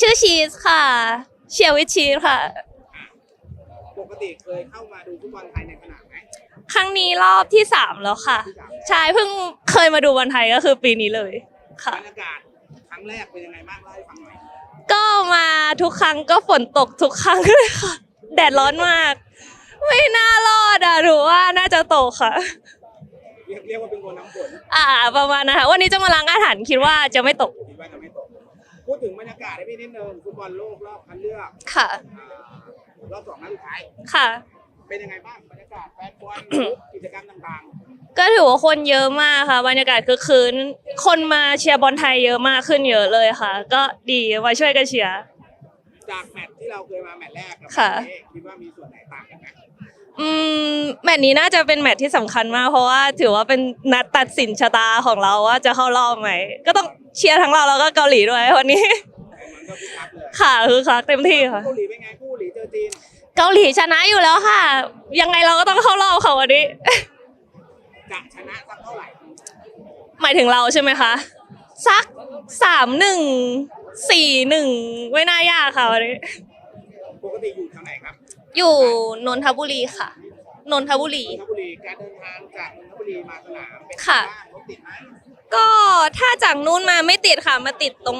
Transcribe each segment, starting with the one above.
ชื่อชีสค่ะเชียร์วิทชีสค่ะ ปกติเคยเข้ามาดูฟุตบอลไทยในสนามไหมครั้งนี้รอบที่สามแล้วค่ะที่สามใช่เพิ่งเคยมาดูบอลไทยก็คือปีนี้เลยค่ะ บรรยากาศครั้งแรกเป็นยังไงบ้างเล่าให้ฟังหน่อยก็มาทุกครั้งก็ฝนตกทุกครั้งเลยค่ะ แดดร้อนมาก ไม่น่ารอดอะหรือว่าน่าจะตกค่ะ เรียกเรียกว่าเป็นคนน้ำฝนอ่า ประมาณนะคะวันนี้จะมาล้างอาถรรพ์คิดว่าจะไม่ตก คิดว่าจะไม่ตกพูด ถึงบรรยากาศให้พี่นิดนึงฟุตบอลโลกรอบคัดเลือกค่ะ อ่ารอบสองนัดสุดท้าย ค่ะ เป็นยังไงบ้างบรรยากาศแฟนบอล กิจกรรมต่างก็ถือว่าคนเยอะมากค่ะ บรรยากาศคือคืน คนมาเชียร์บอลไทยเยอะมากขึ้นเยอะเลยค่ะ ก็ดีมาช่วยกันเชียร์ ๆ จากแมตช์ที่เราเคยมาแมตช์แรกกับค่ะ แมตช์นี้คิดว่ามีส่วนไหนต่างกันไหมอืมแมตช์นี้น่าจะเป็นแมตช์ที่สำคัญมาก เพราะว่าถือว่าเป็นนัดตัดสินชะตาของเราว่าจะเข้ารอบไหมก็ต้องเชียร์ทั้งเราแล้วก็เกาหลีด้วยวันนี้ มันก็คึกคักเลยค่ะคือคักเต็มที่ค่ะ เกาหลีเป็นไงเกาหลีเจอจีนเกาหลีชนะอยู่แล้วค่ะ ยังไงเราก็ต้องเข้ารอบค่ะวันนี้ จะชนะสักเท่าไหร่หมายถึงเราใช่ไหมคะ สัก สามหนึ่งสี่หนึ่งไม่น่ายากค่ะวันนี้ปกติอยู่ทางไหนครับอยู่นนทบุรีค่ะนนทบุรี นนทบุรีการเดินทางจากนนทบุรีมาสนามเป็นไงค่ะ บ้างรถติดไหมก็ถ้าจากนู้นมาไม่ติดค่ะ มาติดตรง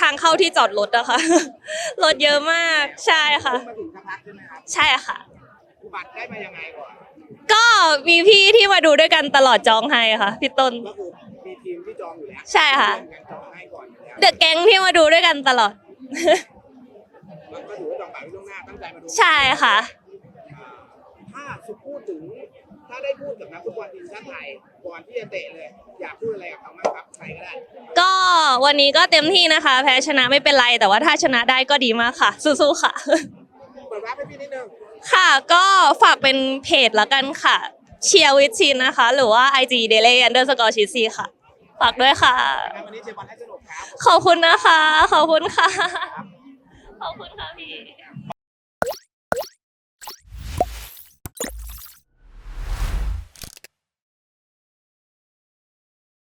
ทางเข้าที่จอดรถอะค่ะ รถเยอะมากใช่ค่ะ เพิ่งมาถึงสักพักใช่ไหมครับใช่ค่ะ บัตรได้มายังไงก่อนก็มีพี่ที่มาดูด้วยกันตลอดจองให้ค่ะพี่ต้นก็คือมีทีมที่จ องอยู่แล้วใช่ค่ะ เพื่อนกันจองให้ก่อนอยู่แล้วเดอะแก๊งที่มาดูด้วยกันตลอด แล้วก็ถือว่าจองบัตรไว้ล่วงหน้าตั้งใจมาดู ใช่ค่ะอ่าถ้าสุพูดถึงถ้าได้พูดกับนักฟุตบอลทีมชาติไทยก่อนที่จะเตะเลย อยากพูดอะไรกับเขาบ้างครับใครก็ได้ก็วันนี้ก็เต็มที่นะคะ แพ้ชนะไม่เป็นไรแต่ว่าถ้าชนะได้ก็ดีมากค่ะ สู้ๆค่ะ เปิดรับให้พี่นิดนึงค่ะก็ฝากเป็นเพจละกันค่ะ เชียร์วิชินนะคะ หรือว่า IG d a i l y underscore ชีซีค่ะฝากด้วยค่ะ งั้นวันนี้เชียร์บอลให้สนุกครับ ขอบคุณนะคะ ขอบคุณค่ะ ขอบคุณค่ะพี่